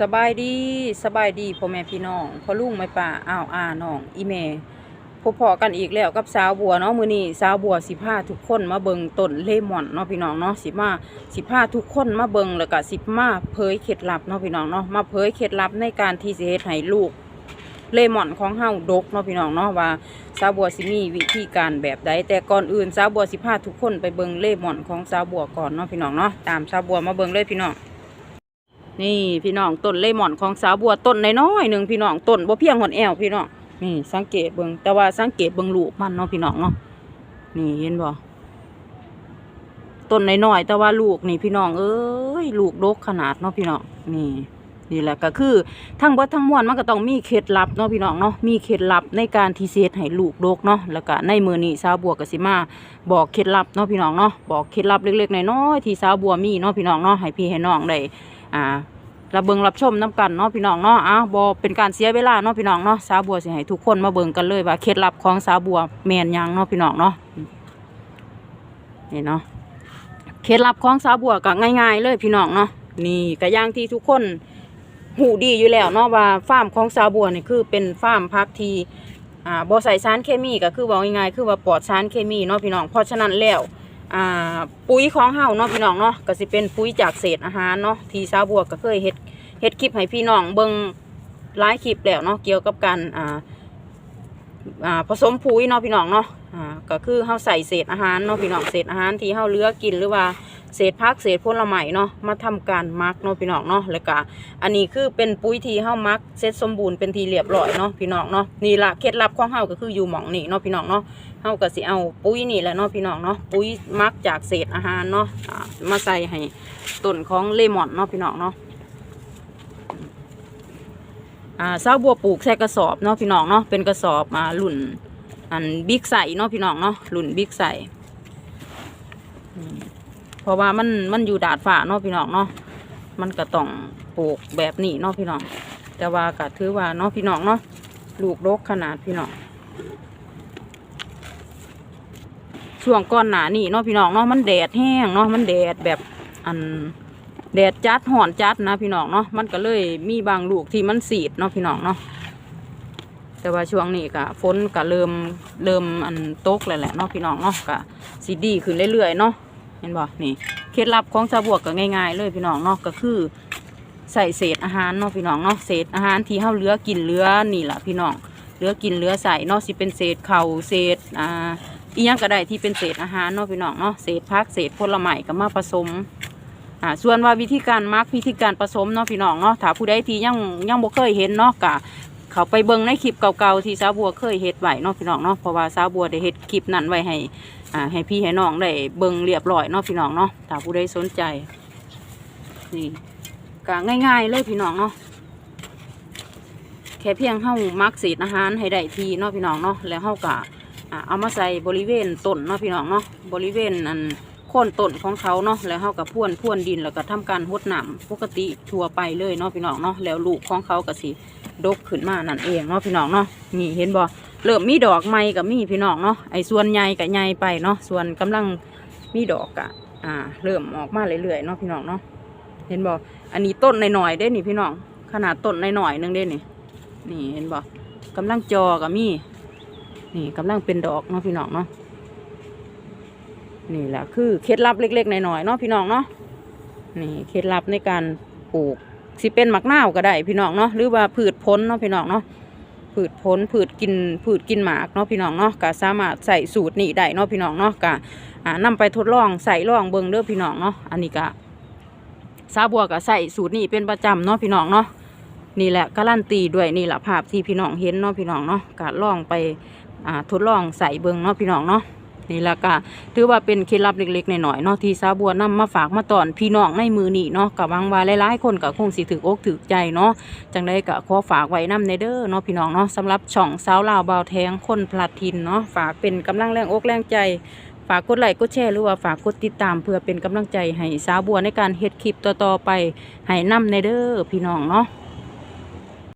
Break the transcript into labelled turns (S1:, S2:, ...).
S1: สบายดีสบายดีพ่อแม่พี่น้องพ่อลุงแม่ป้าอ้าวอาน้อง อีแม่พบพอกันอีกแล้วกับสาวบัวเนาะมือนี้สาวบัวสิพาทุกคนมาเบิ่งต้นเลมอนเนาะพี่น้องเนาะสิมาสิพาทุกคนมาเบิ่งแล้วก็สิมาเผยเคล็ดลับเนาะพี่น้องเนาะมาเผยเคล็ดลับในการที่สิเฮ็ดให้ลูกเลมอนของเฮาดกเนาะพี่น้องเนาะว่าสาวบัวสิมีวิธีการแบบใดแต่ก่อนอื่นสาวบัวสิพาทุกคนไปเบิ่งเลมอนของสาวบัวก่อนเนาะพี่น้องเนาะตามสาวบัวมาเบิ่งเลยพี่น้อง นี่พี่น้องต้นเลมอนของสาวบัวต้นน้อยๆหนึ่งพี่น้องต้นบ่เพียงหอนแอวพี่น้องนี่สังเกตเบิงแต่ว่าสังเกตเบิงลูกมันเนาะพี่น้องเนาะนี่เห็นบ่ต้นน้อยๆแต่ว่าลูกนี่พี่น้องเอ้ยลูกดกขนาดเนาะพี่น้องนี่นี่แหละก็คือทั้งเบิดทั้งมวลมันก็ต้องมีเคล็ดลับเนาะพี่น้องเนาะมีเคล็ดลับในการทีเซตให้ลูกดกเนาะแล้วก็ในมือนี้สาวบัวก็สิมาบอกเคล็ดลับเนาะพี่น้องเนาะบอกเคล็ดลับเล็กๆน้อยๆที่สาวบัวมีเนาะพี่น้องเนาะให้พี่ให้น้องได้อ่า ระเบิงรับชมน้กันเนาะพี่น้องเนาะอ้าวบอเป็นการเสียเวลาเนาะพี่น้องเนาะสาวบัวสิให้ทุกคนมาเบิงกันเลยว่าเคล็ดลับของสาวบัวแมนยังเนาะพี่น้องเนาะนี่เนาะเคล็ดลับของสาวบัวก็ง่าย ๆ เลยพี่น้องเนาะนี่ก็อย่างที่ทุกคนหูดีอยู่แล้วเนาะว่าฟาร์มของสาวบัวนี่คือเป็นฟาร์มพักที่อ่าบ่ใส่สารเคมีก็คือบอกง่ายๆคือว่าปลอดสารเคมีเนาะพี่น้องเพราะฉะนั้นแล้ว อ่าปุ๋ยของเฮาเนาะพี่น้องเนาะก็สิเป็นปุ๋ยจากเศษอาหารเนาะที่สาวบัวก็เคยเฮ็ดเฮ็ดคลิปให้พี่น้องเบิ่งหลายคลิปแล้วเนาะเกี่ยวกับการอ่าอ่าผสมปุ๋ยเนาะพี่น้องเนาะอ่าก็คือเฮาใส่เศษอาหารเนาะพี่น้องเศษอาหารที่เฮาเหลือกินหรือว่า เศษผักเศษผลไม้เนาะมาทำการมักเนาะพี่น้องเนาะแล้วก็อันนี้คือเป็นปุ๋ยที่เฮามักเสร็จสมบูรณ์เป็นที่เรียบร้อยเนาะพี่น้องเนาะนี่ละเคล็ดลับของเฮาก็คืออยู่หม่องนี่เนาะพี่น้องเนาะเฮาก็สิเอาปุ๋ยนี่แหละเนาะพี่น้องเนาะปุ๋ยมักจากเศษอาหารเนาะมาใส่ให้ต้นของเลมอนเนาะพี่น้องเนาะอ่าซาบัวปลูกใส่กระสอบเนาะพี่น้องเนาะเป็นกระสอบอ่ารุ่นอันบิ๊กใส่เนาะพี่น้องเนาะรุ่นบิ๊กใส่ เพราะว่ามันมันอยู่ดาดฟ้าเนาะพี่น้องเนาะมันก็ต้องปลูกแบบนี้เนาะพี่น้องแต่ว่าก็ถือว่าเนาะพี่น้องเนาะลูกรกขนาดพี่น้องช่วงก่อนหนานี่เนาะพี่น้องเนาะมันแดดแห้งเนาะมันแดดแบบอันแดดจัดห่อนจัดนะพี่น้องเนาะมันก็เลยมีบางลูกที่มันสีดเนาะพี่น้องเนาะแต่ว่าช่วงนี้ก็ฝนก็เริ่มเริ่มอันตกแล้วแหละเนาะพี่น้องเนาะก็สีดีขึ้นเรื่อยๆเนาะ เห็นบ่นี่เคล็ดลับของชาวบวกก็ง่าย ๆ เลยพี่น้องเนาะก็คือใส่เศษอาหารเนาะพี่น้องเนาะเศษอาหารที่เฮาเหลือกินเหลือนี่แหละพี่น้องเหลือกินเหลือใส่เนาะสิเป็นเศษเข่าเศษอ่าอีหยังก็ได้ที่เป็นเศษอาหารเนาะพี่น้องเนาะเศษพักเศษผลไม้ก็มาผสมอ่าส่วนว่าวิธีการมักวิธีการผสมเนาะพี่น้องเนาะถ้าผู้ใดที่ยังยังบ่เคยเห็นเนาะกะเขาไปเบิ่งในคลิปเก่าๆที่สาวบัวเคยเฮ็ดไว้เนาะพี่น้องเนาะเพราะว่าสาวบัวได้เฮ็ดคลิปนั้นไว้ให้ อ่าให้พี่ให้น้องได้เบิ่งเรียบร้อยเนาะพี่น้องเนาะถ้าผู้ใดสนใจนี่ก็ง่าย ๆ เลยพี่น้องเนาะแค่เพียงเฮามักเศษอาหารให้ได้ทีเนาะพี่น้องเนาะแล้วเฮากะอ่าเอามาใส่บริเวณต้นเนาะพี่น้องเนาะบริเวณอันโค่นต้นของเขาเนาะแล้วเข้ากับพ่วนพ่วนดินแล้วก็ทำการหดน้ำปกติทั่วไปเลยเนาะพี่น้องเนาะแล้วลูกของเขาก็สิดกขึ้นมานั่นเองเนาะพี่น้องเนาะนี่เห็นบ่ เริ่มมีดอกใหม่กับมีพี่น้องเนาะไอ้ส่วนใหญ่กับใหญ่ไปเนาะส่วนกำลังมีดอกกะอ่า เริ่มออกมาเรื่อยๆเนาะพี่น้องเนาะเห็นบ่อันนี้ต้นหน่อยๆได้นี่พี่น้อง ขนาดต้นหน่อยๆนึงได้นี่นี่เห็นบ่กกำลังจอกับมีนี่กำลังเป็นดอกเนาะพี่น้องเนาะนี่แหละคือเคล็ดลับเล็กๆหน่อยๆเนาะพี่น้องเนาะนี่เคล็ดลับในการปลูกสิเป็นหมักนาวก็ได้พี่น้องเนาะหรือว่าพืชพ้นเนาะพี่น้องเนาะ ผืดพ้นผืดกินผืดกินหมากเนาะพี่น้องเนาะก็สามารถใส่สูตรนี้ได้เนาะพี่น้องเนาะก็นำไปทดลองใส่ลองเบิ้งเด้อพี่น้องเนาะอันนี้ก็ซาบัวก็ใส่สูตรนี้เป็นประจำเนาะพี่น้องเนาะนี่แหละการันตีด้วยนี่แหละภาพที่พี่น้องเห็นเนาะพี่น้องเนาะก็ลองไปทดลองใส่เบิงเนาะพี่น้องเนาะ นี่ละก็ถือว่าเป็นเคล็ดลับเล็กๆหน่อยๆเนาะที่สาวบัวนำมาฝากมาตอนพี่น้องในมือนี่เนาะกับวังว่าหลายๆคนก็คงสิถืออกถือใจเนาะจังได้ก็ขอฝากไว้นำในเด้อเนาะพี่น้องเนาะสำหรับช่องสาวลาวเบาแทงคนพลัดทินเนาะฝากเป็นกำลังแรงอกแรงใจฝากกดไลค์กดแชร์หรือว่าฝากกดติดตามเพื่อเป็นกำลังใจให้สาวบัวในการเฮ็ดคลิปต่อๆไปให้นำในเด้อพี่น้องเนาะ